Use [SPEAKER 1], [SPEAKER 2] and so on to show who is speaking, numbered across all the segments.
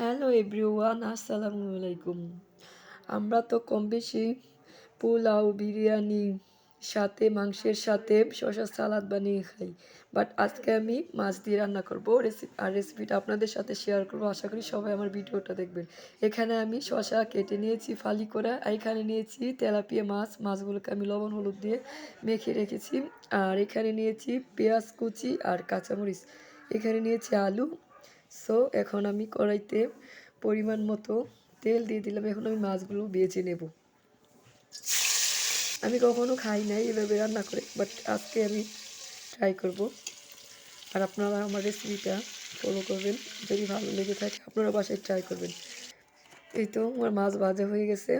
[SPEAKER 1] Hello everyone আসসালামু আলাইকুম আমরা তো কম বেশি পোলাও, বিরিয়ানি, সাথে মাংসের সাথে শসা, সালাদ বানিয়ে খাই। বাট আজকে আমি মাছ দিয়ে রান্না করব। রেসিপি আর রেসিপিটা আপনাদের সাথে শেয়ার করব। আশা করি সবাই আমার ভিডিওটা দেখবেন। এখানে আমি শশা কেটে নিয়েছি, ফালি করে, আর এখানে নিয়েছি তেলাপিয়া মাছ। মাছগুলোকে আমি লবণ, হলুদ দিয়ে মেখে রেখেছি। আর এখানে নিয়েছি পেঁয়াজ কুচি আর কাঁচামরিচ। এখানে নিয়েছি আলু সো এখন আমি কড়াইতে পরিমাণ মতো তেল দিয়ে দিলাম। এখন আমি মাছগুলো বেছে নেব। আমি কখনো খাই নাই এভাবে রান্না করে বাট আজকে আমি ট্রাই করব। আর আপনারা আমার রেসিপিটা ফলো করবেন। যদি ভালো লেগে থাকে আপনারা বাসায় ট্রাই করবেন। এই তো আমার মাছ ভাজা হয়ে গেছে।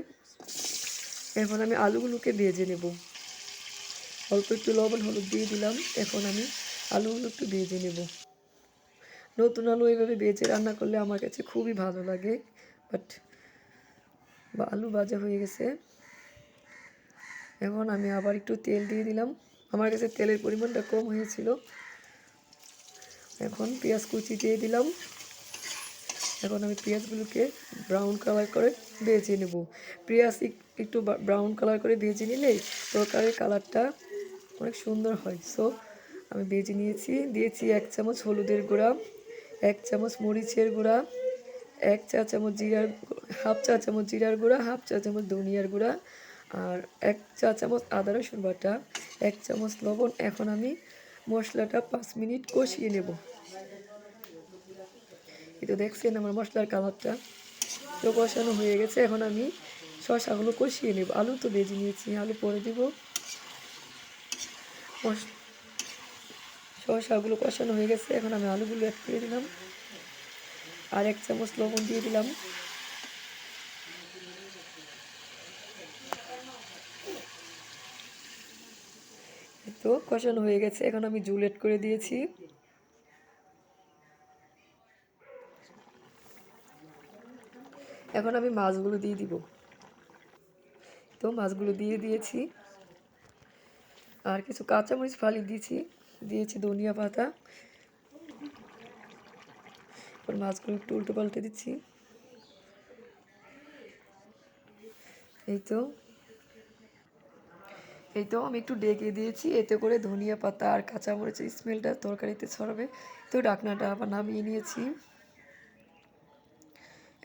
[SPEAKER 1] এখন আমি আলুগুলোকে ভেজে নেব। অল্প একটু লবণ, হলুদ দিয়ে দিলাম। এখন আমি আলুগুলো একটু ভেজে নেব। নতুন আলু এইভাবে বেজে রান্না করলে আমার কাছে খুবই ভালো লাগে। বাট আলু ভাজা হয়ে গেছে। এখন আমি আবার একটু তেল দিয়ে দিলাম। আমার কাছে তেলের পরিমাণটা কম হয়েছিল। এখন পেঁয়াজ কুচি দিয়ে দিলাম। এখন আমি পেঁয়াজগুলোকে ব্রাউন কালার করে ভেজে নেব। পেঁয়াজ একটু ব্রাউন কালার করে ভেজে নিলে তরকারির কালারটা অনেক সুন্দর হয়। সো আমি ভেজে নিয়েছি, দিয়েছি এক চামচ হলুদের গুঁড়া। এক চামচ মরিচের গুঁড়া, এক চা চামচ জিরার হাফ চা চামচ জিরার গুঁড়া, হাফ চা চামচ ধনিয়ার গুঁড়া আর এক চা চামচ আদা রসুন বাটা, এক চামচ লবণ। এখন আমি মশলাটা পাঁচ মিনিট কষিয়ে নেব। এই তো দেখছেন আমার মশলার কালারটা। তো কষানো হয়ে গেছে। এখন আমি শশাগুলো কষিয়ে নেব। আলু তো ভেজে নিয়েছি। আলু পরে দিব। শসাগুলো কষানো হয়ে গেছে। এখন আমি আলুগুলো অ্যাড করে দিলাম। আর এক চামচ লবণ দিয়ে দিলাম। তো কষানো হয়ে গেছে। এখন আমি জুল এড করে দিয়েছি। এখন আমি মাছগুলো দিয়ে দিব। তো মাছগুলো দিয়ে দিয়েছি। আর কিছু কাঁচামরিচ ফালি দিয়েছি। দিয়েছি ধনিয়া পাতা। এবার মাছগুলো একটু উল্টো পাল্টে দিচ্ছি। এই তো এই তো আমি একটু ডেকে দিয়েছি, এতে করে ধনিয়া পাতা আর কাঁচামরিচের স্মেলটা তরকারিতে ছড়াবে। তো ডাকনাটা আবার নামিয়ে নিয়েছি।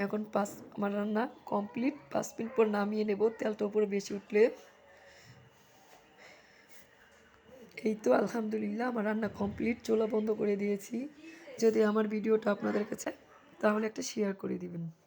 [SPEAKER 1] এখন পাঁচ, আমার রান্না কমপ্লিট। পাঁচ মিনিট পর নামিয়ে নেব, তেলটা উপরে বেশি উঠলে এই তো আলহামদুলিল্লাহ, আমার রান্না কমপ্লিট চোলা বন্ধ করে দিয়েছি। যদি আমার ভিডিওটা আপনাদের কাছে, তাহলে একটা শেয়ার করে দিবেন।